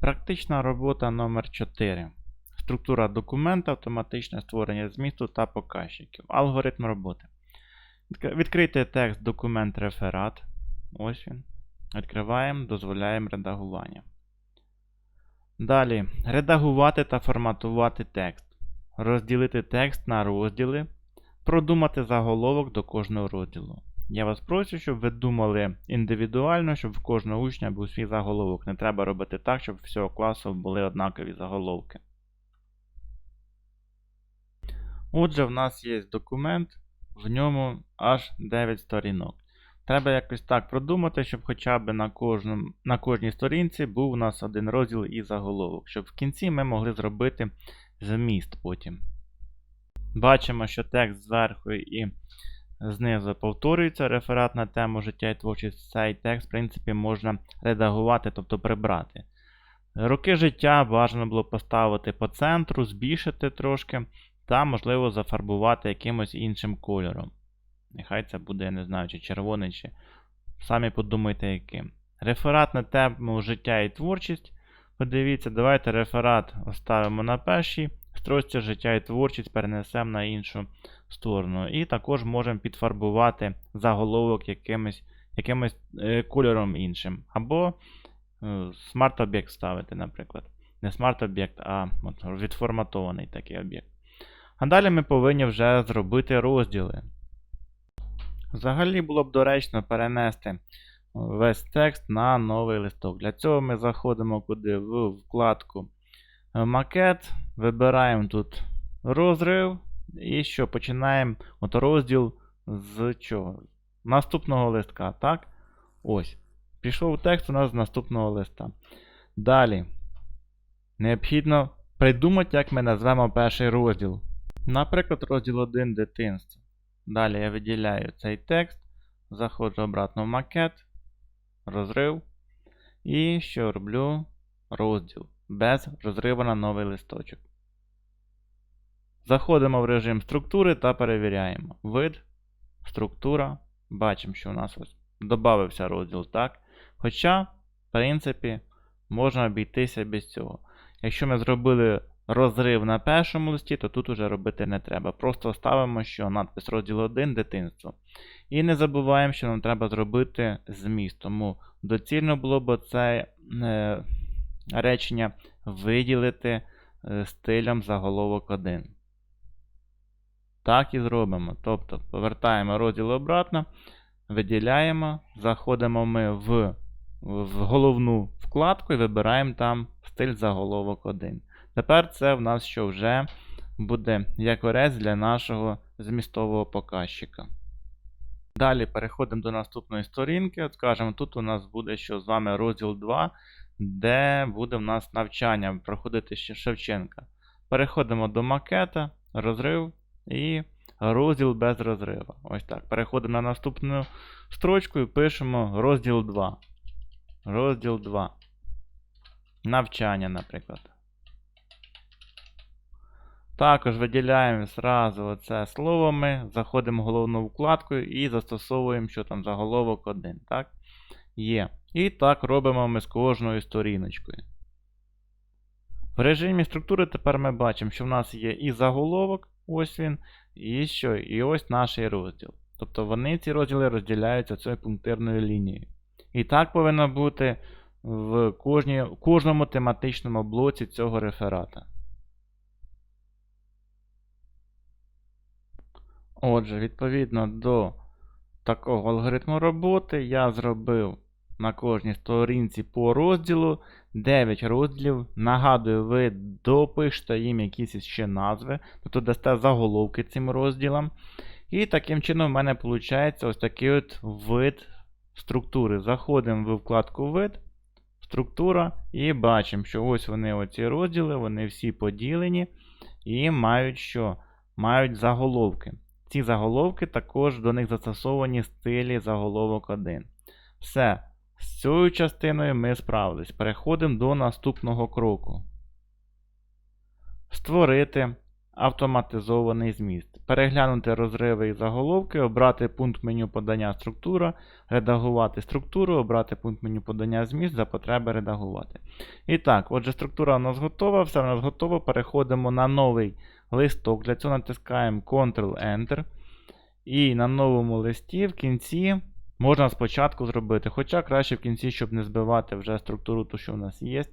Практична робота номер 4 Структура документа, автоматичне створення змісту та показчиків. Алгоритм роботи. Відк- Відкрийте текст документ реферат. Ось він. Відкриваємо, дозволяємо редагування. Далі. Редагувати та форматувати текст. Розділити текст на розділи. Продумати заголовок до кожного розділу. Я вас прошу, щоб ви думали індивідуально, щоб в кожного учня був свій заголовок. Не треба робити так, щоб всього класу були однакові заголовки. Отже, в нас є документ, в ньому аж 9 сторінок. Треба якось так продумати, щоб хоча б на, кожному, на кожній сторінці був у нас один розділ і заголовок, щоб в кінці ми могли зробити зміст потім. Бачимо, що текст зверху і знизу повторюється реферат на тему життя і творчість. Цей текст, в принципі, можна редагувати, тобто прибрати. Роки життя бажано було поставити по центру, збільшити трошки, та, можливо, зафарбувати якимось іншим кольором. Нехай це буде, я не знаю, чи червоний, чи самі подумайте яким. Реферат на тему життя і творчість. Подивіться, давайте реферат оставимо на першій строчці життя і творчість перенесемо на іншу сторону. І також можемо підфарбувати заголовок якимось, якимось е, кольором іншим. Або е, смарт-об'єкт ставити, наприклад. Не смарт-об'єкт, а відформатований такий об'єкт. А далі ми повинні вже зробити розділи. Взагалі було б доречно перенести весь текст на новий листок. Для цього ми заходимо куди в вкладку е, Макет, вибираємо тут розрив. І що, починаємо от розділ з чого? Наступного листка, так? Ось. Пішов текст у нас з наступного листа. Далі. Необхідно придумати, як ми назвемо перший розділ. Наприклад, розділ 1 дитинство. Далі я виділяю цей текст, заходжу обратно в макет, розрив. І що роблю? Розділ. Без розриву на новий листочок. Заходимо в режим структури та перевіряємо. Вид, структура. Бачимо, що у нас ось додався розділ, так? Хоча, в принципі, можна обійтися без цього. Якщо ми зробили розрив на першому листі, то тут уже робити не треба. Просто ставимо, що надпис розділ 1 дитинство. І не забуваємо, що нам треба зробити зміст. Тому доцільно було б це речення виділити е, стилем заголовок 1. Так і зробимо. Тобто повертаємо розділ обратно, виділяємо, заходимо ми в, в головну вкладку і вибираємо там стиль заголовок 1. Тепер це в нас що вже буде як орець для нашого змістового показчика. Далі переходимо до наступної сторінки. От скажемо, тут у нас буде що з вами розділ 2, де буде в нас навчання проходити Шевченка. Переходимо до макета, розрив і розділ без розриву. Ось так. Переходимо на наступну строчку і пишемо розділ 2. Розділ 2. Навчання, наприклад. Також виділяємо зразу оце слово ми, заходимо в головну вкладку і застосовуємо, що там заголовок 1. Так? Є. І так робимо ми з кожною сторіночкою. В режимі структури тепер ми бачимо, що в нас є і заголовок, ось він, і що, і ось наш розділ. Тобто вони ці розділи розділяються цією пунктирною лінією. І так повинно бути в кожній, кожному тематичному блоці цього реферата. Отже, відповідно до такого алгоритму роботи, я зробив на кожній сторінці по розділу 9 розділів. Нагадую, ви допишете їм якісь ще назви, тобто дасте заголовки цим розділам. І таким чином в мене виходить ось такий от вид структури. Заходимо в вкладку вид, структура, і бачимо, що ось вони оці розділи, вони всі поділені і мають що? Мають заголовки. Ці заголовки також до них застосовані стилі заголовок 1. Все. З цією частиною ми справились. Переходимо до наступного кроку. Створити автоматизований зміст. переглянути розриви і заголовки, обрати пункт меню подання структура, редагувати структуру, обрати пункт меню подання зміст за потреби редагувати. І так, отже, структура у нас готова, все у нас готово. Переходимо на новий листок. Для цього натискаємо Ctrl-Enter. І на новому листі в кінці можна спочатку зробити, хоча краще в кінці, щоб не збивати вже структуру, ту, що в нас є.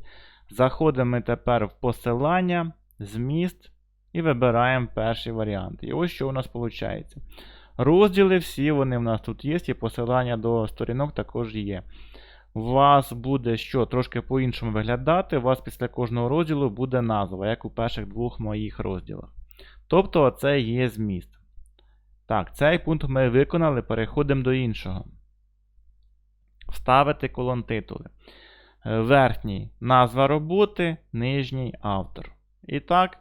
Заходимо ми тепер в посилання, зміст і вибираємо перший варіант. І ось що у нас виходить. Розділи всі вони в нас тут є, і посилання до сторінок також є. У вас буде що трошки по-іншому виглядати. У вас після кожного розділу буде назва, як у перших двох моїх розділах. Тобто, це є зміст. Так, цей пункт ми виконали, переходимо до іншого. Вставити колон титули. Е, Верхній назва роботи, нижній автор. І так,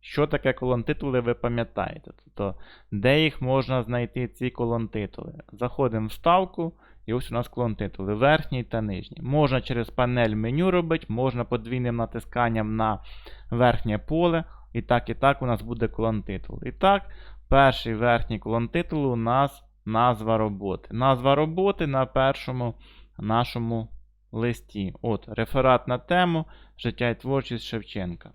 що таке колон титули, ви пам'ятаєте. Тобто, де їх можна знайти, ці колон титули. Заходимо в вставку, і ось у нас колон титули. Верхній та нижній. Можна через панель меню робити, можна подвійним натисканням на верхнє поле. І так, і так у нас буде колон титул. І так, перший верхній колон титулу у нас назва роботи. Назва роботи на першому нашому листі. От, реферат на тему Життя і творчість Шевченка.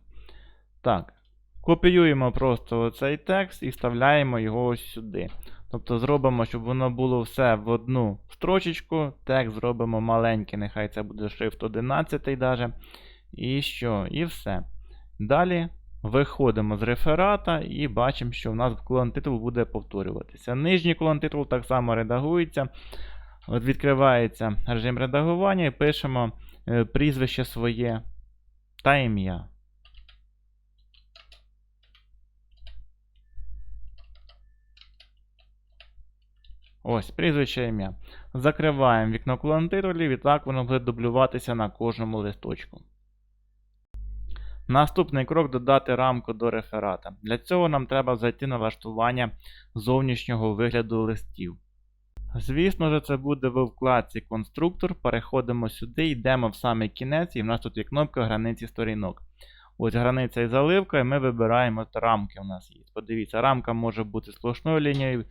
Так, копіюємо просто цей текст і вставляємо його ось сюди. Тобто зробимо, щоб воно було все в одну строчечку. Текст зробимо маленький, нехай це буде шрифт 11 даже. І що? І все. Далі виходимо з реферата і бачимо, що в нас колон титул буде повторюватися. Нижній колон титул так само редагується. От Відкривається режим редагування і пишемо е, прізвище своє та ім'я. Ось, прізвище ім'я. Закриваємо вікно колон титулів і так воно буде дублюватися на кожному листочку. Наступний крок додати рамку до реферата. Для цього нам треба зайти на налаштування зовнішнього вигляду листів. Звісно ж, це буде в вкладці Конструктор. Переходимо сюди, йдемо в самий кінець, і в нас тут є кнопка границі сторінок. Ось границя і заливка, і ми вибираємо рамки. у нас є. Подивіться, рамка може бути сплошною лінією,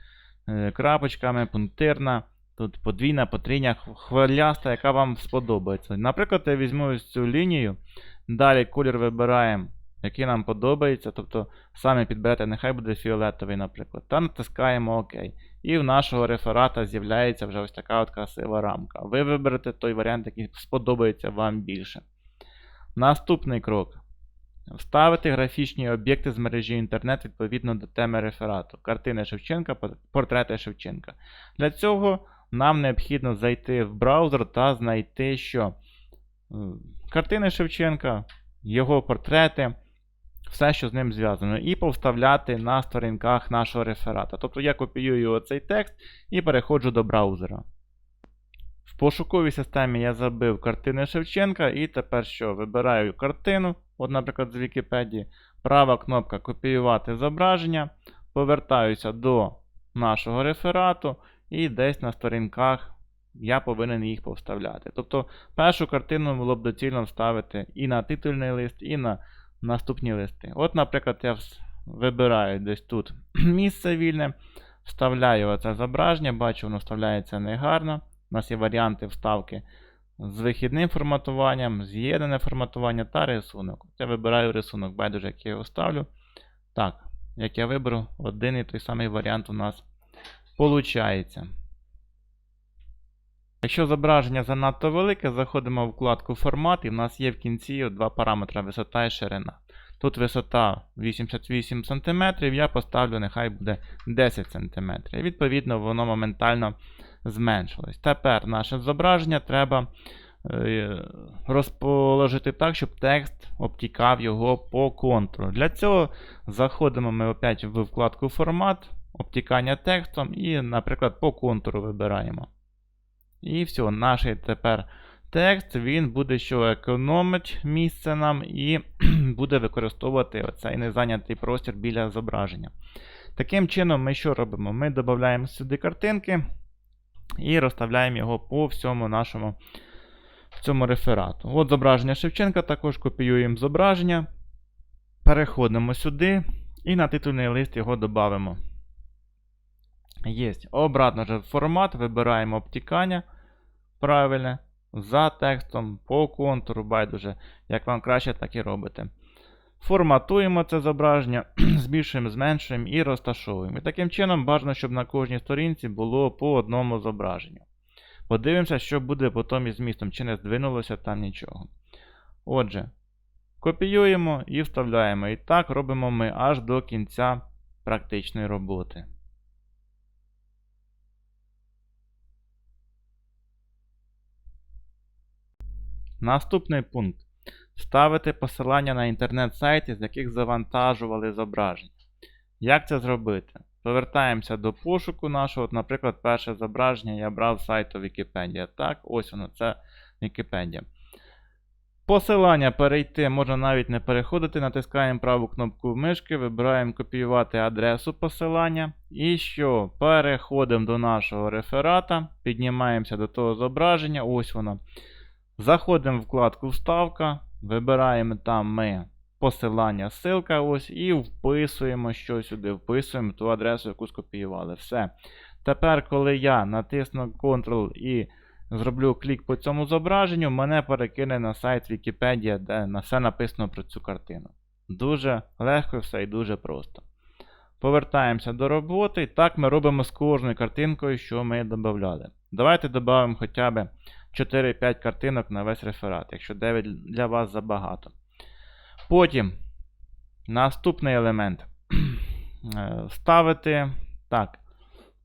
е, крапочками, пунктирна. Тут подвійна, потрійна, хвиляста, яка вам сподобається. Наприклад, я візьму ось цю лінію. Далі колір вибираємо, який нам подобається. Тобто саме підберете, нехай буде фіолетовий, наприклад. Та натискаємо ОК. І в нашого реферата з'являється вже ось така от красива рамка. Ви виберете той варіант, який сподобається вам більше. Наступний крок. Вставити графічні об'єкти з мережі інтернет відповідно до теми реферату. Картини Шевченка, портрети Шевченка. Для цього нам необхідно зайти в браузер та знайти, що картини Шевченка, його портрети, все, що з ним зв'язано, і повставляти на сторінках нашого реферата. Тобто я копіюю оцей текст і переходжу до браузера. В пошуковій системі я забив картини Шевченка, і тепер що? Вибираю картину, от, наприклад, з Вікіпедії. Права кнопка Копіювати зображення. Повертаюся до нашого реферату, і десь на сторінках я повинен їх повставляти. Тобто першу картину було б доцільно вставити і на титульний лист, і на наступні листи. От, наприклад, я вибираю десь тут місце вільне, вставляю оце зображення, бачу, воно вставляється негарно. У нас є варіанти вставки з вихідним форматуванням, з'єднане форматування та рисунок. Я вибираю рисунок, байдуже, як я його ставлю. Так, як я виберу, один і той самий варіант у нас виходить. Якщо зображення занадто велике, заходимо в вкладку Формат, і в нас є в кінці два параметри висота і ширина. Тут висота 88 см, я поставлю, нехай буде 10 см. Відповідно воно моментально зменшилось. Тепер наше зображення треба е, розположити так, щоб текст обтікав його по контуру. Для цього заходимо ми опять в вкладку Формат, обтікання текстом і, наприклад, по контуру вибираємо. І все, наш тепер текст він буде що економить місце нам і буде використовувати оцей незайнятий простір біля зображення. Таким чином, ми що робимо? Ми додаємо сюди картинки і розставляємо його по всьому нашому цьому реферату. От зображення Шевченка, також копіюємо зображення. Переходимо сюди І на титульний лист його додамо. Є. Обратно же формат, вибираємо обтікання. Правильне. За текстом, по контуру, байдуже. Як вам краще, так і робите. Форматуємо це зображення, збільшуємо, зменшуємо і розташовуємо. І таким чином бажано, щоб на кожній сторінці було по одному зображенню. Подивимося, що буде потім із змістом, чи не здвинулося там нічого. Отже, копіюємо і вставляємо. І так робимо ми аж до кінця практичної роботи. Наступний пункт. Ставити посилання на інтернет-сайти, з яких завантажували зображення. Як це зробити? Повертаємося до пошуку нашого. От, наприклад, перше зображення я брав з сайту Wikipedia. Так, ось воно, це Wikipedia. Посилання перейти можна навіть не переходити. Натискаємо праву кнопку мишки, вибираємо копіювати адресу посилання. І що? Переходимо до нашого реферата, піднімаємося до того зображення. Ось воно. Заходимо в вкладку Вставка, вибираємо там ми посилання, ссылка ось, і вписуємо що сюди, вписуємо ту адресу, яку скопіювали. Все. Тепер, коли я натисну Ctrl і зроблю клік по цьому зображенню, мене перекине на сайт Wikipedia, де на все написано про цю картину. Дуже легко все і дуже просто. Повертаємося до роботи. Так ми робимо з кожною картинкою, що ми додавали. Давайте додамо хоча б 4-5 картинок на весь реферат, якщо 9 для вас забагато. Потім наступний елемент. Е, Ставити. Так.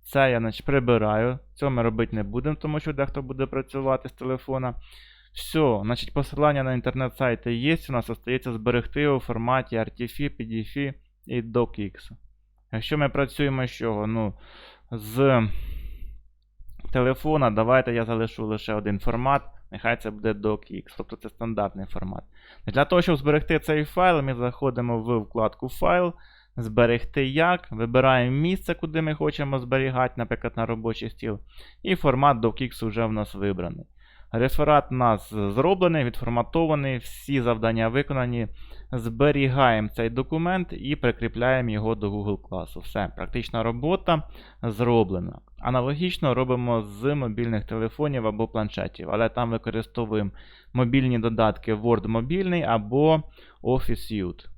Це я значить, прибираю. Цього ми робити не будемо, тому що дехто буде працювати з телефона. Все, значить, посилання на інтернет-сайти є. У нас остається зберегти у форматі RTF, PDF і DocX. Якщо ми працюємо з чого? Ну, з телефона, давайте я залишу лише один формат. Нехай це буде docx, тобто це стандартний формат. Для того, щоб зберегти цей файл, ми заходимо в вкладку Файл, зберегти як, вибираємо місце, куди ми хочемо зберігати, наприклад, на робочий стіл. І формат docx вже в нас вибраний. Реферат у нас зроблений, відформатований, всі завдання виконані. Зберігаємо цей документ і прикріпляємо його до Google класу. Все, практична робота зроблена. Аналогічно робимо з мобільних телефонів або планшетів, але там використовуємо мобільні додатки Word мобільний або Office Suite.